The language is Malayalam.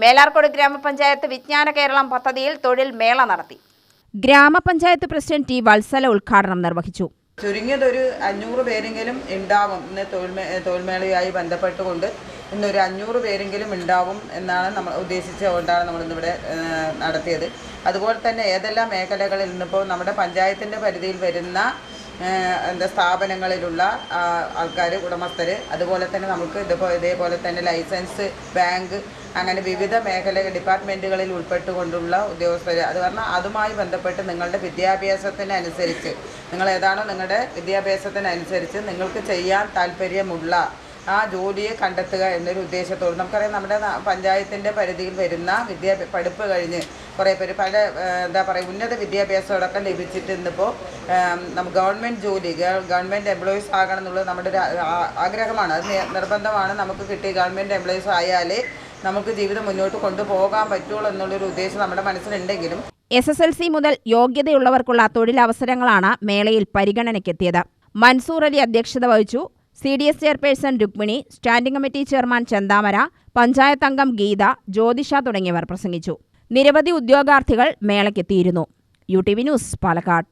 മേലാർക്കോട് ഗ്രാമപഞ്ചായത്ത് വിജ്ഞാന കേരളം പദ്ധതിയിൽ തൊഴിൽ മേള നടത്തി. ഗ്രാമപഞ്ചായത്ത് പ്രസിഡന്റ് ടി വത്സല ഉദ്ഘാടനം നിർവഹിച്ചു. ചുരുങ്ങിയത് ഒരു അഞ്ഞൂറ് പേരെങ്കിലും ഉണ്ടാവും ഇന്ന് തൊഴിൽമേ തൊഴിൽമേളയുമായി ബന്ധപ്പെട്ടുകൊണ്ട് ഇന്നൊരു അഞ്ഞൂറ് പേരെങ്കിലും ഉണ്ടാവും എന്നാണ് നമ്മൾ ഉദ്ദേശിച്ചുകൊണ്ടാണ് നമ്മളിന്നിവിടെ നടത്തിയത്. അതുപോലെ തന്നെ ഏതെല്ലാം മേഖലകളിൽ നിന്നിപ്പോൾ നമ്മുടെ പഞ്ചായത്തിന്റെ പരിധിയിൽ വരുന്ന എന്താ സ്ഥാപനങ്ങളിലുള്ള ആൾക്കാർ ഉടമസ്ഥർ അതുപോലെ തന്നെ നമുക്ക് ഇതിപ്പോൾ ഇതേപോലെ തന്നെ ലൈസൻസ് ബാങ്ക് അങ്ങനെ വിവിധ മേഖല ഡിപ്പാർട്ട്മെന്റുകളിൽ ഉൾപ്പെട്ടുകൊണ്ടുള്ള ഉദ്യോഗസ്ഥർ അത് പറഞ്ഞാൽ അതുമായി ബന്ധപ്പെട്ട് നിങ്ങളുടെ വിദ്യാഭ്യാസത്തിനനുസരിച്ച് നിങ്ങൾ ഏതാണോ നിങ്ങളുടെ വിദ്യാഭ്യാസത്തിനനുസരിച്ച് നിങ്ങൾക്ക് ചെയ്യാൻ താല്പര്യമുള്ള ആ ജോലിയെ കണ്ടെത്തുക എന്നൊരു ഉദ്ദേശത്തോട്. നമുക്കറിയാം നമ്മുടെ പഞ്ചായത്തിന്റെ പരിധിയിൽ വരുന്ന വിദ്യാ പഠിപ്പ് കഴിഞ്ഞ് കുറേ പേര് പല എന്താ പറയുക ഉന്നത വിദ്യാഭ്യാസമടക്കം ലഭിച്ചിട്ട് ഇന്നിപ്പോൾ ഗവൺമെന്റ് ജോലി ഗവ- ഗവൺമെന്റ് എംപ്ലോയീസ് ആകണം എന്നുള്ളത് നമ്മുടെ ഒരു ആഗ്രഹമാണ്. അത് നിർബന്ധമാണ് നമുക്ക് കിട്ടിയ ഗവൺമെന്റ് എംപ്ലോയീസ് ആയാലേ നമുക്ക് ജീവിതം മുന്നോട്ട് കൊണ്ടുപോകാൻ പറ്റുള്ളൂ എന്നുള്ളൊരു ഉദ്ദേശം നമ്മുടെ മനസ്സിലുണ്ടെങ്കിലും. എസ് എസ് എൽ സി മുതൽ യോഗ്യതയുള്ളവർക്കുള്ള തൊഴിലവസരങ്ങളാണ് മേളയിൽ പരിഗണനയ്ക്കെത്തിയത്. മൻസൂർ അലി അധ്യക്ഷത വഹിച്ചു C D S chairperson Rukmini standing committee chairman Chandamara panchayat അംഗം ഗീത ജ്യോതിഷ തുടങ്ങിയവർ പ്രസംഗിച്ചു. നിരവധി ഉദ്യോഗാർത്ഥികൾ മേളയ്ക്കെത്തിയിരുന്നു. U T V news Palakkad.